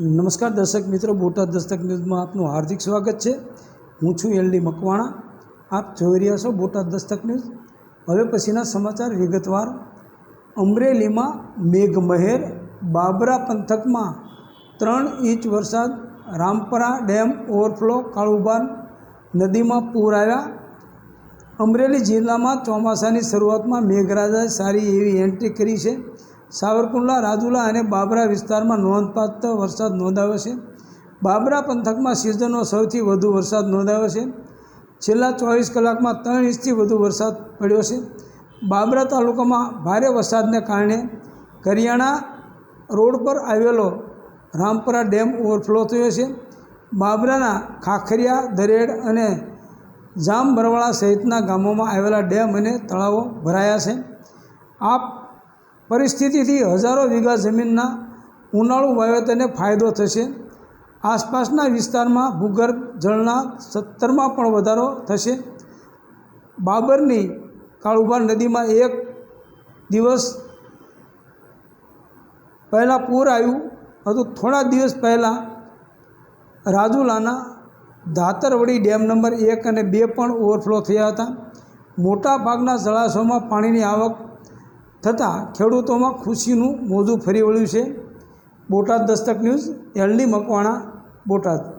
નમસ્કાર દર્શક મિત્રો, બોટાદ દસ્તક ન્યૂઝમાં આપનું હાર્દિક સ્વાગત છે. હું છું એલડી મકવાણા. આપ જોઈ રહ્યા છો બોટાદ દસ્તક ન્યૂઝ. હવે પછીના સમાચાર વિગતવાર. અમરેલીમાં મેઘમહેર બાબરા પંથકમાં ત્રણ ઇંચ વરસાદ. રામપરા ડેમ ઓવરફ્લો કાળુબાર નદીમાં પૂર આવ્યા. અમરેલી જિલ્લામાં ચોમાસાની શરૂઆતમાં મેઘરાજાએ સારી એવી એન્ટ્રી કરી છે. સાવરકુંડલા, રાજુલા અને બાબરા વિસ્તારમાં નોંધપાત્ર વરસાદ નોંધાયો છે. બાબરા પંથકમાં સિઝનનો સૌથી વધુ વરસાદ નોંધાયો છે. છેલ્લા ચોવીસ કલાકમાં ત્રણ ઇંચથી વધુ વરસાદ પડ્યો છે. બાબરા તાલુકામાં ભારે વરસાદને કારણે કરિયાણા રોડ પર આવેલો રામપરા ડેમ ઓવરફ્લો થયો છે. બાબરાના ખાખરિયા, દરેડ અને જામ બરવાળા સહિતના ગામોમાં આવેલા ડેમ અને તળાવો ભરાયા છે. આ પરિસ્થિતિથી હજારો વીઘા જમીનના ઉનાળુ વાવેતરને ફાયદો થશે. આસપાસના વિસ્તારમાં ભૂગર્ભ જળના સત્તરમાં પણ વધારો થશે. બાબરની કાળુભાર નદીમાં એક દિવસ પહેલાં પૂર આવ્યું હતું. થોડા દિવસ પહેલાં રાજુલાના ધાતરવડી ડેમ નંબર એક અને બે પણ ઓવરફ્લો થયા હતા. મોટા ભાગના જળાશયોમાં પાણીની આવક થતાં ખેડૂતોમાં ખુશીનું મોજું ફરી વળ્યું છે. Botad Dastak news LD Makwana Botad.